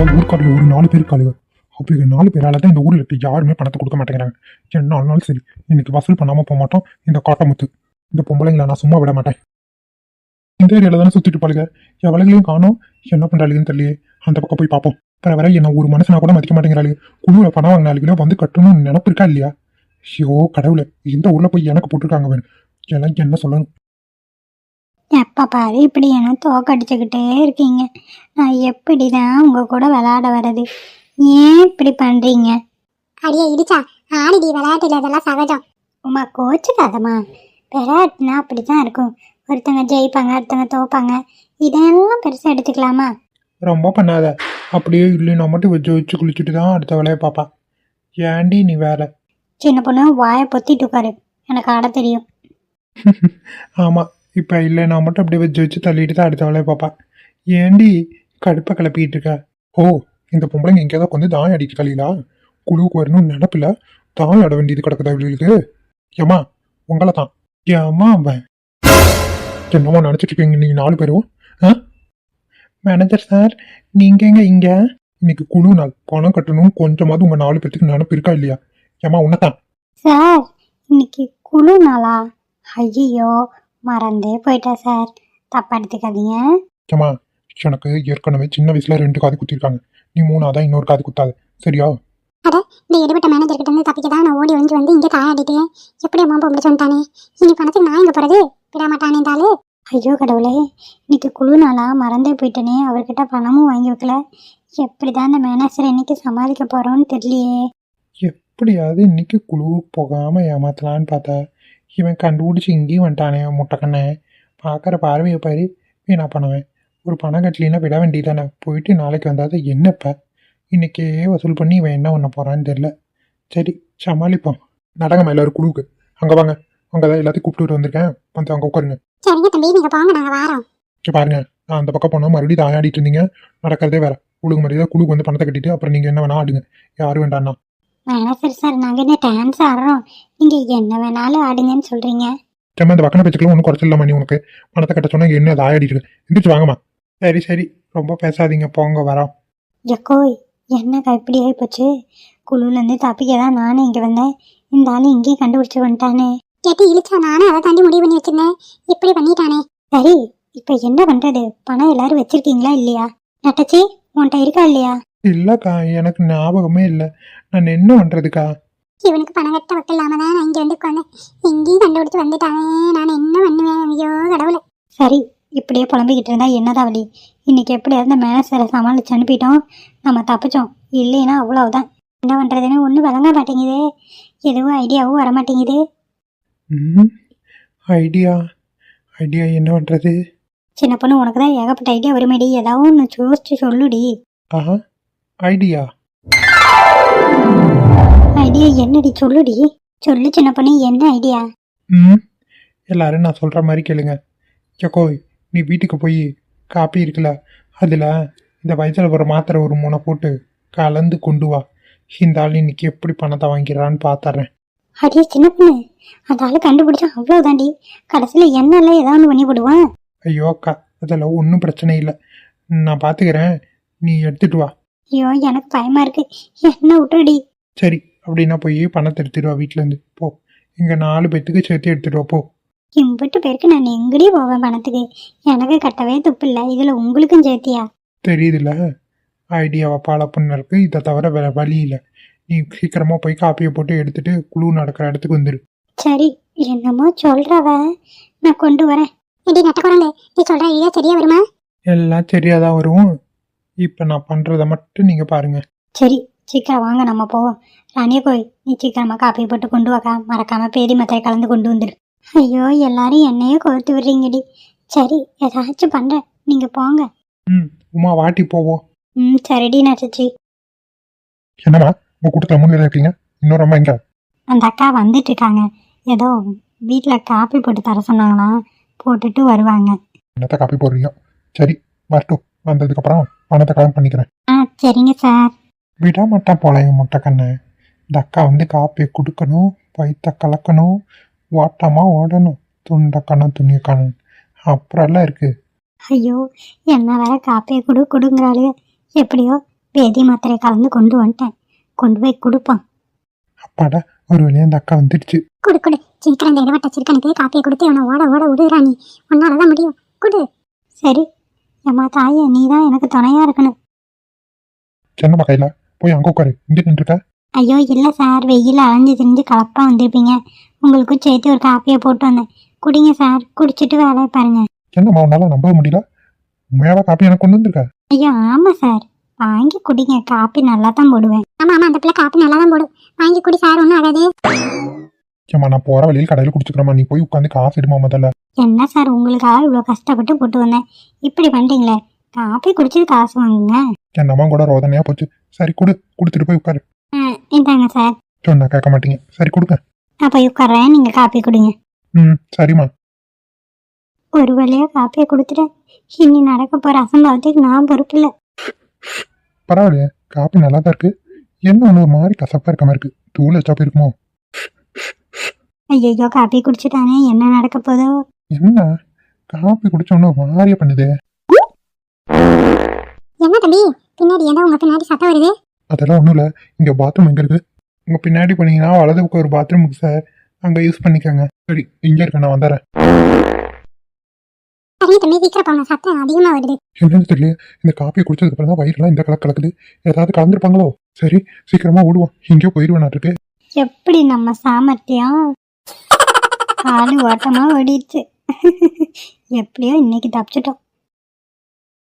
இந்த ஊர்க்காரில் ஒரு நாலு பேர் இருக்காளுங்க அப்படி நாலு பேரால் தான் இந்த ஊரில் இருக்க யாருமே பணத்தை கொடுக்க மாட்டேங்கிறாங்க. என்ன ஆனாலும் சரி இன்னைக்கு வசூல் பண்ணாமல் போக மாட்டோம். இந்த காட்டமுத்து இந்த பொம்பளைங்களை நான் சும்மா விட மாட்டேன். இந்த ஏரியாவில் தானே சுற்றிட்டு பாருங்க எவ்வளவுலையும் காணோம். என்ன பண்ணுறாளுன்னு தெரியலையே. அந்த பக்கம் போய் பார்ப்போம். வர வர என்ன ஒரு மனுஷனா கூட மதிக்க மாட்டேங்கிறாளு குழுவில் பணம் வாங்கினாலுங்களோ வந்து கட்டணும்னு நினப்பு இருக்கா இல்லையா? ஐயோ கடவுளை இந்த ஊரில் போய் எனக்கு போட்டிருக்காங்க வேணும் எல்லாம் என்ன சொல்லணும்? எப்போ பாரு இப்படி என்ன தோக்கடிச்சுக்கிட்டே இருக்கீங்க. நான் எப்படி தான் உங்கள் கூட விளையாட வர்றது? ஏன் இப்படி பண்ணுறீங்க அடியே இடிச்சா? ஆடிடி விளையாட்டுல இதெல்லாம் சகஜம். உமா கோச்சுக்காதம்மா. விளையாட்டுனா அப்படி தான் இருக்கும். ஒருத்தங்க ஜெயிப்பாங்க ஒருத்தங்க தோப்பாங்க. இதெல்லாம் பெருசாக எடுத்துக்கலாமா? ரொம்ப பண்ணாத. அப்படியே இல்லைன்னா மட்டும் வச்சு வச்சு குளிச்சுட்டு தான் அடுத்த வேலையை பாப்பா ஏண்டி நீ வேலை சின்ன பொண்ணு வாயை பொத்திட்டு உட்காரு. எனக்கு ஆட தெரியும். ஆமாம் இப்போ இல்லை நான் மட்டும் அப்படியே வச்சு வச்சு தள்ளிட்டு தான் அடுத்த வேலையை பார்ப்பேன். ஏண்டி கடுப்பை கிளப்பிட்டு இருக்க? ஓ இந்த பொம்பளைங்க எங்கேயாவது கொஞ்சம் தாயம் அடிக்க கலையிலா குழுவுக்கு வரணும்னு நினப்பில் தாயம் ஆட வேண்டியது கிடக்குதா இவளுக்கு? ஏமா உங்களை தான். ஏமா அவன்? என்னமோ நினச்சிட்டு இருக்கீங்க நீங்கள் நாலு பேரும். ஆ? மேனேஜர் சார் நீங்கள் எங்க இங்கே? இன்னைக்கு குழு நாள். பணம் கட்டணும் கொஞ்சமாவது உங்கள் நாலு பேர்த்துக்கு நினப்பு இருக்கா இல்லையா? ஏமா உன்னதான் சார் இன்னைக்கு குழு நாளா? ஐயோ மறந்தே போயிட்டேன் சார். தப்பா எடுத்துக்காதீங்க. ஏமா எனக்கு ஏற்கனவே சின்ன வயசுல ரெண்டு காது குத்திருக்காங்க. நீ மூணாதான் இன்னொரு காது குத்தாது. சரியா? இந்த எடுபட்ட மேனேஜர் கிட்ட இருந்து தப்பிக்க தான் நான் ஓடி வந்து வந்து இங்கே தாயாடிட்டேன். எப்படி அம்மா பொம்பளை சொல்லிட்டானே? இனி பணத்துக்கு நான் எங்க போறது? விட மாட்டானே ஆளு. ஐயோ கடவுளே இன்னைக்கு குழு நாளா மறந்தே போயிட்டேனே. அவர்கிட்ட பணமும் வாங்கி வைக்கல. எப்படி தான் இந்த மேனேஜர் இன்னைக்கு சமாளிக்க போறோம்னு தெரியலையே. எப்படியாவது இன்னைக்கு குழுவுக்கு போகாம ஏமாத்தலான்னு பார்த்தா. இவன் கண்டுபிடிச்சி இங்கேயும் வந்துட்டானே முட்டைக்கண்ணே பார்க்குற பார்வையை பாரு வீணா பண்ணுவேன்? ஒரு பணம் கட்டலினா விட வேண்டியதானே போயிட்டு நாளைக்கு வந்தாது என்னப்ப? இன்னைக்கே வசூல் பண்ணி இவன் என்ன பண்ண போறான்னு தெரியல. சரி சமாளிப்போம். நடங்கம்மா எல்லாரும் குழுவுக்கு. அங்கே வாங்க. அங்கே தான் எல்லாத்தையும் கூப்பிட்டு வந்திருக்கேன். வந்து அங்கே உட்காருங்க. சரிங்க தம்பி போங்க வாரோம். பாருங்க. நான் அந்த பக்கம் போனால் மறுபடியும் தாயாடிட்டு இருந்தீங்க. நடக்கிறதே வேற. குழுக்கு மரியாதை குழுக்கு வந்து பணத்தை கட்டிட்டு அப்புறம் நீங்கள் என்ன வேணா ஆடுங்க. யாரும் வேண்டாம்னா. மேனேஜர் சார் நாங்கள் என்ன டான்ஸ் ஆடுறோம்? நீங்கள் என்ன வேணாலும் ஆடுங்கன்னு சொல்கிறீங்க சும்மா இந்த வக்கன பேச்சுக்கெல்லாம் ஒன்றும் குறைச்சல் இல்லாம நீ உனக்கு பணத்தை கட்ட சொன்னா என்ன தாயாடிட்டு இருக்கு எந்திரிச்சு வாங்கம்மா. சரி சரி. ரொம்ப பேசாதீங்க. போங்க வரோம். எக்கோய் என்னக்கா இப்படி ஆகிப்போச்சு குழுலேருந்து தப்பிக்க தான் நானே இங்கே வந்தேன். இந்த ஆள் இங்கேயும் கண்டுபிடிச்சு வந்துட்டானே. கேட்டு இழிச்சா நானும் அதை தாண்டி முடிவு பண்ணி வச்சிருந்தேன். இப்படி பண்ணிட்டானே. சரி இப்போ என்ன பண்ணுறது பணம் எல்லாரும் வச்சிருக்கீங்களா இல்லையா? நட்டச்சி உன்கிட்ட இருக்கா இல்லையா? இல்லக்கா எனக்கு ஞாபகமே இல்லை. நான் என்ன பண்றதுக்கா? இவனுக்கு பணம் கட்ட வக்க இல்லாம தான் நான் இங்க வந்து உட்காந்தேன் எங்கேயும் கண்டுபிடிச்சு வந்துட்டானே. நான் என்ன பண்ணுவேன்? ஐயோ கடவுளே. சரி இப்படியே புலம்பிக்கிட்டு இருந்தா என்னதான் வழி இன்னைக்கு எப்படியாவது இந்த மேனேஜரை சமாளிச்சு அனுப்பிட்டோம். நம்ம தப்பிச்சோம். இல்லைன்னா அவ்வளவுதான். என்ன பண்ணுறதுன்னு ஒன்றும் விளங்க மாட்டேங்குது. எதுவும் ஐடியாவும் வர மாட்டேங்குது. ம் ஐடியா? ஐடியா என்ன பண்றது? சின்ன பொண்ணு உனக்கு தான் ஏகப்பட்ட ஐடியா வருமேடி. ஏதாவது ஒன்று யோசிச்சு சொல்லுடி. ஆஹா. ஐடியா. ஐடியா என்னடி? சொல்லுடி. சொல்லு சின்ன பொண்ணு என்ன ஐடியா? ம் எல்லாரும் நான் சொல்ற மாதிரி கேளுங்க. சக்கோய் நீ வீட்டுக்கு போய் காப்பி இருக்குல்ல அதில் இந்த வயசில் ஒரு மாத்திரை ஒரு மூணை போட்டு கலந்து கொண்டு வா. இந்த ஆள் இன்னைக்கு எப்படி பணத்தை வாங்கிறான்னு பார்த்துறேன் அடியே சின்ன பொண்ணு அந்த ஆளு கண்டுபிடிச்சா அவ்வளோதாண்டி கடைசியில் என்னெல்லாம் ஏதாவது பண்ணி போடுவான்? ஐயோ அக்கா அதெல்லாம் ஒன்றும் பிரச்சனை இல்லை. நான் பார்த்துக்கிறேன் நீ எடுத்துட்டு வா. ஐயோ எனக்கு பயமா இருக்கு. என்ன விட்டுடி சரி அப்படின்னா போய் பணத்தை எடுத்துட்டு வா வீட்டிலேருந்து போ. இங்கே நாலு பேத்துக்கு சேர்த்து எடுத்துட்டு வா போ. இம்பிட்டு பேருக்கு நான் எங்கடி போவேன் பணத்துக்கு? எனக்கு கட்டவே துப்பு இல்லை. இதில் உங்களுக்கும் சேர்த்தியா? தெரியுதுல்ல. ஐடியாவை ஃபாலோ பண்ணறதுக்கு இதை தவிர வேற வழி இல்லை. நீ சீக்கிரமாக போய் காப்பியை போட்டு எடுத்துட்டு குழு நடக்கிற இடத்துக்கு வந்துடு சரி என்னமோ சொல்றவ. நான் கொண்டு வரேன். இடி நட்ட குரங்கு நீ சொல்ற ஐடியா சரியா வருமா? எல்லாம் சரியாக தான் வரும். இப்போ நான் பண்ணுறதை மட்டும் நீங்கள் பாருங்கள் சரி சீக்கிரம் வாங்க நம்ம போவோம். ராணிய கோய் நீ சீக்கிரமா காப்பி போட்டு கொண்டு வாக்கா. மறக்காம பேதி மத்தையை கலந்து கொண்டு வந்துரு. ஐயோ எல்லாரும் என்னையே கோர்த்து விடுறீங்கடி. சரி ஏதாச்சும் பண்றேன் நீங்க போங்க. ம் உமா வாட்டி போவோம் ம் சரிடி நச்சிச்சி. என்னம்மா உங்கள் கூட்டத்தில் மூணு பேர் இருக்கீங்க? இன்னொரு அம்மா எங்க? அந்த அக்கா வந்துட்டு இருக்காங்க ஏதோ வீட்டில் காப்பி போட்டு தர சொன்னாங்களாம். போட்டுட்டு வருவாங்க. என்னத்தை காப்பி போடுறீங்க? சரி வரட்டும். வந்ததுக்கப்புறம் பணத்தை கலெக்ட் பண்ணிக்கிறேன். ஆ சரிங்க சார். விட மாட்டேன் போல என் முட்டைக்கண்ணு இந்த அக்கா வந்து காப்பியை கொடுக்கணும் வயிற்ற கலக்கணும் ஓட்டமாக ஓடணும் துண்டை கண்ணம் துணியை கண்ணன் அப்புறம்லாம் இருக்குது ஐயோ என்ன வேற காப்பியை கொடு கொடுங்கிறாளுங்க எப்படியோ பேதி மாத்திரை கலந்து கொண்டு வந்துட்டேன். கொண்டு போய் கொடுப்பான் அப்பாடா ஒரு வழியா அந்த அக்கா வந்துடுச்சு. குடு குடு. சீக்கிரம் இந்த இடவட்ட சிறுக்கனுக்கு காப்பியை கொடுத்து இவனை ஓட ஓட விடுறா நீ. உன்னாலதான் முடியும். குடு. சரி. ஏம்மா தாயே நீ தான் எனக்கு துணையா இருக்கணும். சின்னப்பா கையில. போய் அங்க உட்காரு. இங்கே நின்றுருக்க ஐயோ இல்லை சார். வெயில் அலைஞ்சு திரிஞ்சு கலப்பாக வந்திருப்பீங்க. உங்களுக்கும் சேர்த்து ஒரு காப்பியை போட்டு வந்தேன். குடிங்க சார். குடிச்சிட்டு வேலையை பாருங்க. என்னம்மா உன்னால நம்ப முடியல. உண்மையாவா காப்பி எனக்கு கொண்டு வந்திருக்க? ஐயோ ஆமாம் சார். வாங்கி குடிங்க. காப்பி நல்லா தான் போடுவேன். ஆமா ஆமா அந்த பிள்ளை காப்பி நல்லா தான் போடும். வாங்கி குடி சார். ஒன்றும் ஆகாது. ஏம்மா நான் போற வழியில் கடையில் குடிச்சுக்கிறேம்மா. நீ போய் உட்காந்து காசு எடுமா முதல்ல? என்ன சார் உங்களுக்காக இவ்வளோ கஷ்டப்பட்டு போட்டு வந்தேன். இப்படி பண்ணிட்டீங்களே காப்பி குடிச்சிட்டு காசு வாங்குங்க. என்னம்மா கூட ரோதனையா போச்சு. சரி கொடு. கொடுத்துட்டு போய் உட்காரு. இந்தாங்க சார். சொன்னா கேட்க மாட்டீங்க. சரி கொடுங்க. நான் போய் உட்கார்றேன். நீங்கள் காப்பி குடிங்க. ம் சரிம்மா. ஒரு வழியாக காப்பியை கொடுத்துட்டேன் இனி நடக்க போகிற அசம்பாவத்துக்கு நான் பொறுப்பில்லை பரவாயில்லையே. காப்பி நல்லா தான் இருக்கு. என்ன ஒன்று ஒரு மாதிரி கசப்பா இருக்க மாதிரி இருக்கு. தூள் வச்சா போய் இருக்குமோ ஐயோ காப்பி குடிச்சிட்டானே. என்ன நடக்க போதோ? என்ன? காப்பி குடிச்ச ஒன்று ஒரு மாதிரியா பண்ணுது. என்ன தம்பி? பின்னாடி ஏதோ உங்க பின்னாடி சத்தம் வருது. அதெல்லாம் ஒன்றும் இல்லை. இங்கே பாத்ரூம் எங்கே இருக்கு? உங்க பின்னாடி போனீங்கன்னா வலது பக்கம் ஒரு பாத்ரூம் இருக்கு சார் அங்கே யூஸ் பண்ணிக்கோங்க. சரி இங்கே இருக்க நான் வந்துடுறேன் சரி தம்பி சீக்கிரம் போங்க. சத்தம் அதிகமா வருது. என்னன்னு தெரியல இந்த காப்பியை குடிச்சதுக்கு அப்புறம் தான் வயிறுலாம் இந்த கலக்கு கலக்குது. ஏதாவது கலந்துருப்பாங்களோ? சரி சீக்கிரமா ஓடுவோம். இங்கே போயிடுவேன் இருக்கு. எப்படி நம்ம சாமர்த்தியம்? ஆளு ஓட்டமா ஓடிடுச்சு. எப்படியோ இன்னைக்கு தப்பிச்சிட்டோம்.